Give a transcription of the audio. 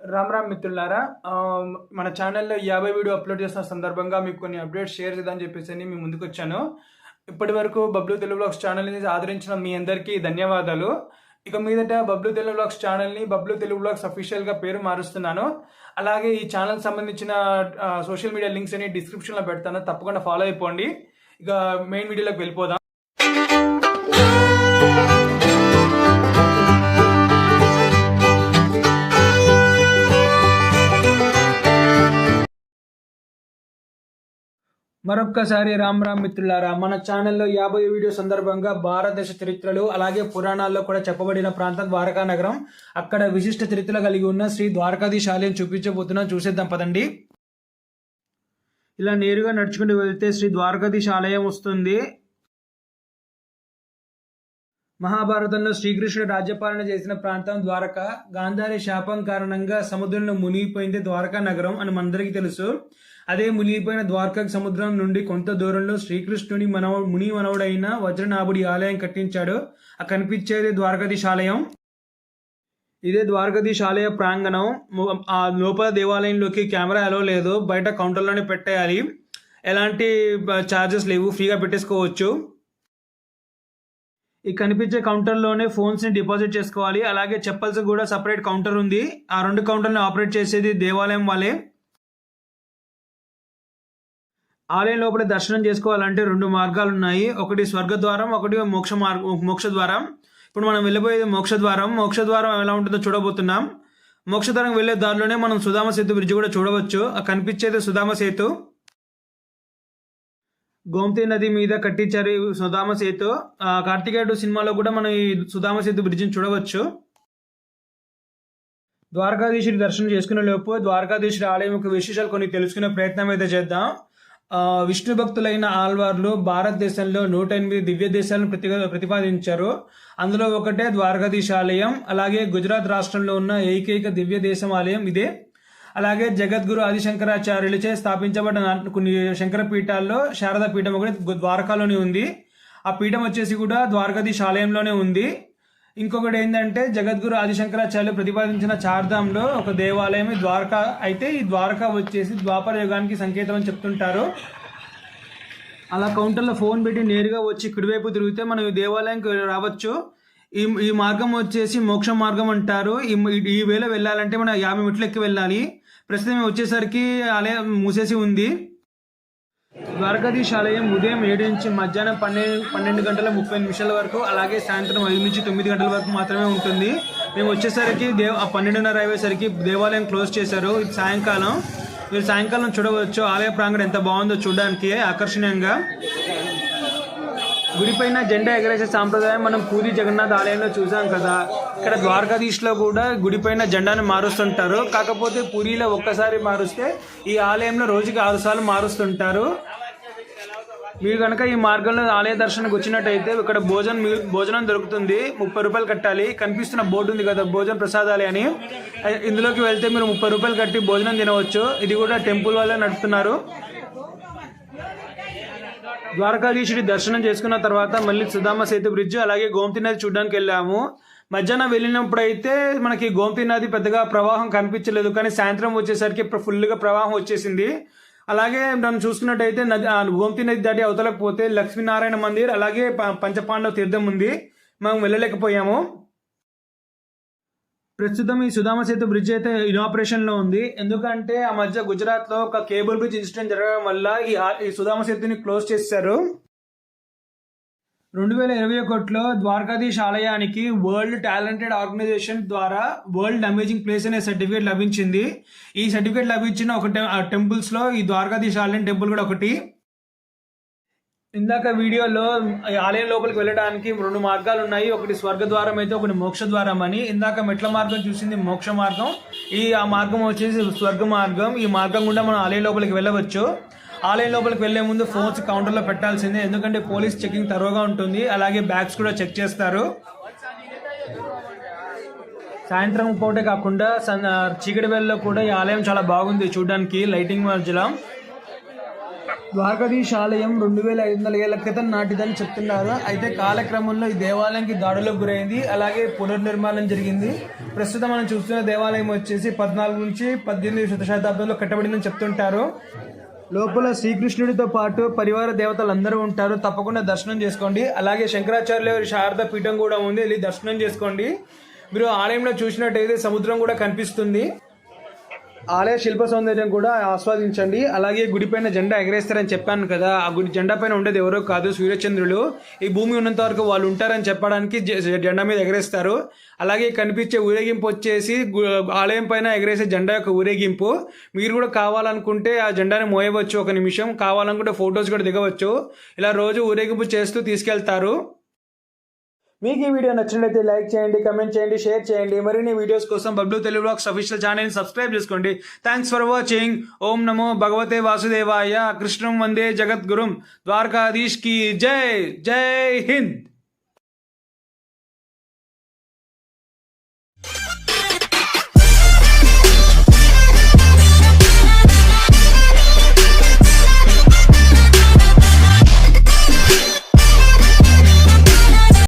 రామ్ రామ్ మిత్రులారా మన ఛానల్లో యాభై వీడియో అప్లోడ్ చేసిన సందర్భంగా మీకు కొన్ని అప్డేట్స్ షేర్ చేద్దామని చెప్పేసి అని మీ ముందుకు వచ్చాను. ఇప్పటి వరకు బబ్లు తెలుగు బ్లాగ్స్ ఛానల్ని ఆదరించిన మీ అందరికీ ధన్యవాదాలు. ఇక మీదట బబ్లు తెలుగు బ్లాగ్స్ ఛానల్ని బబ్లు తెలుగు బ్లాగ్స్ అఫీషియల్గా పేరు మారుస్తున్నాను. అలాగే ఈ ఛానల్ సంబంధించిన సోషల్ మీడియా లింక్స్ అని డిస్క్రిప్షన్లో పెడతాను. తప్పకుండా ఫాలో అయిపోండి. ఇక మెయిన్ వీడియోలోకి వెళ్ళిపోదాం. మరొక్కసారి రామ్ రామ్ మిత్రులారా మన ఛానల్లో యాభై వీడియో సందర్భంగా భారతదేశ చరిత్రలు అలాగే పురాణాల్లో కూడా చెప్పబడిన ప్రాంతం ద్వారకా నగరం. అక్కడ విశిష్ట చరిత్ర కలిగి ఉన్న శ్రీ ద్వారకాధీశ ఆలయం చూపించబోతున్నాం. చూసేద్దాం పదండి. ఇలా నేరుగా నడుచుకుంటూ వెళ్తే శ్రీ ద్వారకాధీశ ఆలయం వస్తుంది. మహాభారతంలో శ్రీకృష్ణుడు రాజ్యపాలన చేసిన ప్రాంతం ద్వారక. గాంధారి శాపం కారణంగా సముద్రంలో మునిగిపోయింది ద్వారకా నగరం అని మనందరికీ తెలుసు. అదే మునిగిపోయిన ద్వారకా సముద్రం నుండి కొంత దూరంలో శ్రీకృష్ణుని మనవ ముని మనవుడైన వజ్రనాభుడి ఆలయం కట్టించాడు. ఆ కనిపించేది ద్వారకాధీశ ఆలయం. ఇదే ద్వారకాధీశ ఆలయ ప్రాంగణం. ఆ లోపల దేవాలయంలోకి కెమెరా అలో లేదు. బయట కౌంటర్లోనే పెట్టేయాలి. ఎలాంటి ఛార్జెస్ లేవు. ఫ్రీగా పెట్టేసుకోవచ్చు. ఈ కనిపించే కౌంటర్లోనే ఫోన్స్ని డిపాజిట్ చేసుకోవాలి. అలాగే చెప్పల్స్ కూడా సపరేట్ కౌంటర్ ఉంది. ఆ రెండు కౌంటర్ని ఆపరేట్ చేసేది దేవాలయం వాళ్ళే. ఆలయం లోపల దర్శనం చేసుకోవాలంటే రెండు మార్గాలు ఉన్నాయి. ఒకటి స్వర్గద్వారం ఒకటి మోక్ష మార్గం మోక్ష ద్వారం ఇప్పుడు మనం వెళ్ళబోయేది మోక్ష ద్వారం మోక్ష ద్వారం ఎలా ఉంటుందో చూడబోతున్నాం. మోక్షద్వారం వెళ్ళే దారిలోనే మనం సుధామ సేతు బ్రిడ్జ్ కూడా చూడవచ్చు. కనిపించేది సుధామ సేతు. గోమతి నది మీద కట్టించారు సుధామ సేతు. కార్తికేయుడు సినిమాలో కూడా మనం ఈ సుధామ సేతు బ్రిడ్జిని చూడవచ్చు. ద్వారకాధీశుడి దర్శనం చేసుకునే లోపు ద్వారకాధీశుడి ఆలయం యొక్క విశేషాలు కొన్ని తెలుసుకునే ప్రయత్నం అయితే చేద్దాం. విష్ణు భక్తులైన ఆల్వార్లు భారతదేశంలో నూట ఎనిమిది దివ్య దేశాలను ప్రతి ప్రతిపాదించారు. అందులో ఒకటే ద్వారకాధీశ ఆలయం అలాగే గుజరాత్ రాష్ట్రంలో ఉన్న ఏకైక దివ్య దేశం ఆలయం ఇదే. అలాగే జగద్గురు ఆదిశంకరాచార్యులచే స్థాపించబడిన కొన్ని శంకర పీఠాల్లో శారదా పీఠం ఒకటి ద్వారకాలోనే ఉంది. ఆ పీఠం వచ్చేసి కూడా ద్వారకాధీశ ఆలయంలోనే ఉంది. ఇంకొకటి ఏంటంటే జగద్గురు ఆదిశంకరాచార్యులు ప్రతిపాదించిన చార్ధాంలో ఒక దేవాలయం ద్వారకా అయితే ఈ ద్వారకా వచ్చేసి ద్వాపర యుగానికి సంకేతం అని చెప్తుంటారు. అలా కౌంటర్లో ఫోన్ పెట్టి నేరుగా వచ్చి కుడివైపు తిరిగితే మనం ఈ దేవాలయంకి రావచ్చు. ఈ ఈ మార్గం వచ్చేసి మోక్ష మార్గం అంటారు. ఈ ఈ వేళ వెళ్ళాలంటే మనం యాభై మెట్లు ఎక్కి వెళ్ళాలి. ప్రస్తుతం వచ్చేసరికి ఆలయం మూసేసి ఉంది. ద్వారకాధీశాలయం ఉదయం ఏడు నుంచి మధ్యాహ్నం పన్నెండు పన్నెండు గంటల ముప్పై నిమిషాల వరకు అలాగే సాయంత్రం ఐదు నుంచి తొమ్మిది గంటల వరకు మాత్రమే ఉంటుంది. మేము వచ్చేసరికి దేవ పన్నెండున్నర అయ్యేసరికి దేవాలయం క్లోజ్ చేశారు. ఇది సాయంకాలం. మీరు సాయంకాలం చూడవచ్చు. ఆలయ ప్రాంగణం ఎంత బాగుందో చూడడానికి ఆకర్షణీయంగా. గుడిపైన జెండా ఎగరేసే సాంప్రదాయం మనం పూరి జగన్నాథ్ ఆలయంలో చూసాం కదా. ఇక్కడ ద్వారకాధీశ్లో కూడా గుడి పైన జెండాను మారుస్తుంటారు. కాకపోతే పూరిలో ఒక్కసారి మారుస్తే ఈ ఆలయంలో రోజుకి ఆరు సార్లు మారుస్తుంటారు. మీరు కనుక ఈ మార్గంలో ఆలయ దర్శనకు వచ్చినట్టయితే ఇక్కడ భోజనం భోజనం దొరుకుతుంది. ముప్పై రూపాయలు కట్టాలి. కనిపిస్తున్న బోర్డు ఉంది కదా భోజన ప్రసాదాలే అని ఇందులోకి వెళ్తే మీరు ముప్పై రూపాయలు కట్టి భోజనం తినవచ్చు. ఇది కూడా టెంపుల్ వల్ల నడుపుతున్నారు. ద్వారకాధీశుడి దర్శనం చేసుకున్న తర్వాత మళ్ళీ సుధామ సేతు బ్రిడ్జ్ అలాగే గోమతి నది చూడడానికి వెళ్ళాము. మధ్యాహ్నం వెళ్ళినప్పుడు అయితే మనకి గోమతి నది పెద్దగా ప్రవాహం కనిపించలేదు కానీ సాయంత్రం వచ్చేసరికి ఫుల్గా ప్రవాహం వచ్చేసింది. అలాగే మనం చూసుకున్నట్టయితే నది గోమతి నది దాటి అవతలకు పోతే లక్ష్మీనారాయణ మందిర్ అలాగే పంచపాండవ తీర్థం ఉంది. మనం వెళ్ళలేకపోయాము. ప్రస్తుతం ఈ సుధామ సేతు బ్రిడ్జ్ అయితే ఇనాపరేషన్లో ఉంది. ఎందుకంటే ఆ మధ్య గుజరాత్లో ఒక కేబుల్ బ్రిడ్జ్ ఇన్సిడెంట్ జరగడం వల్ల ఈ ఈ సుధామ సేతుని క్లోజ్ చేశారు రెండు వేల ఇరవై ఒకటిలో ద్వారకాధీశ్ ఆలయానికి వరల్డ్ టాలెంటెడ్ ఆర్గనైజేషన్ ద్వారా వరల్డ్ అమేజింగ్ ప్లేస్ అనే సర్టిఫికేట్ లభించింది. ఈ సర్టిఫికేట్ లభించిన ఒక టెంపుల్స్లో ఆ ఈ ద్వారకాధీశ్ ఆలయం టెంపుల్ కూడా ఒకటి. ఇందాక వీడియోలో ఈ ఆలయం లోపలికి వెళ్ళడానికి రెండు మార్గాలు ఉన్నాయి. ఒకటి స్వర్గ ద్వారం అయితే ఒకటి మోక్ష ద్వారం అని. ఇందాక మెట్ల మార్గం చూసింది మోక్ష మార్గం. ఈ ఆ మార్గం వచ్చేసి స్వర్గ మార్గం. ఈ మార్గం గుండా మనం ఆలయం లోపలికి వెళ్ళవచ్చు. ఆలయం లోపలికి వెళ్ళే ముందు ఫోన్స్ కౌంటర్లో పెట్టాల్సిందే. ఎందుకంటే పోలీస్ చెకింగ్ తరువుగా ఉంటుంది. అలాగే బ్యాగ్స్ కూడా చెక్ చేస్తారు. సాయంత్రం పూటే కాకుండా సన్ చీకటి వేళలో కూడా ఈ ఆలయం చాలా బాగుంది చూడడానికి లైటింగ్ మధ్యలో. ద్వారకాధీశ ఆలయం రెండు వేల ఐదు వందల ఏళ్ళ క్రితం నాటిదని చెప్తున్నారు. అయితే కాలక్రమంలో ఈ దేవాలయంకి దాడులకు గురైంది. అలాగే పునర్నిర్మాణం జరిగింది. ప్రస్తుతం మనం చూస్తున్న దేవాలయం వచ్చేసి పద్నాలుగు నుంచి పద్దెనిమిది శత శతాబ్దంలో కట్టబడిందని చెప్తుంటారు. లోపల శ్రీకృష్ణుడితో పాటు పరివార దేవతలు అందరూ ఉంటారు. తప్పకుండా దర్శనం చేసుకోండి. అలాగే శంకరాచార్యుల వారి శారద పీఠం కూడా ఉంది. వెళ్ళి దర్శనం చేసుకోండి. మీరు ఆలయంలో చూసినట్టయితే సముద్రం కూడా కనిపిస్తుంది. ఆలయ శిల్ప సౌందర్యం కూడా ఆస్వాదించండి. అలాగే గుడిపైన జెండా ఎగరేస్తారని చెప్పాను కదా ఆ గుడి జెండా పైన ఉండేది ఎవరో కాదు సూర్యచంద్రులు. ఈ భూమి ఉన్నంత వరకు వాళ్ళు ఉంటారని చెప్పడానికి జె- జెండా మీద ఎగరేస్తారు. అలాగే కనిపించే ఊరేగింపు వచ్చేసి ఆలయం పైన ఎగరేసే జెండా యొక్క ఊరేగింపు. మీరు కూడా కావాలనుకుంటే ఆ జెండాని మోయవచ్చు ఒక నిమిషం. కావాలనుకుంటే ఫొటోస్ కూడా దిగవచ్చు. ఇలా రోజు ఊరేగింపు చేస్తూ తీసుకెళ్తారు. మీకు ఈ వీడియో నచ్చినట్లయితే లైక్ చేయండి కమెంట్ చేయండి షేర్ చేయండి. మరిన్ని వీడియోస్ కోసం Bablu Telugu blogs official channel subscribe చేసుకోండి. థ్యాంక్స్ ఫర్ వాచింగ్ ఓం నమో భగవతే వాసుదేవాయ. కృష్ణం వందే జగద్గురుం. ద్వారకాధీష్కి జై. జై హింద్.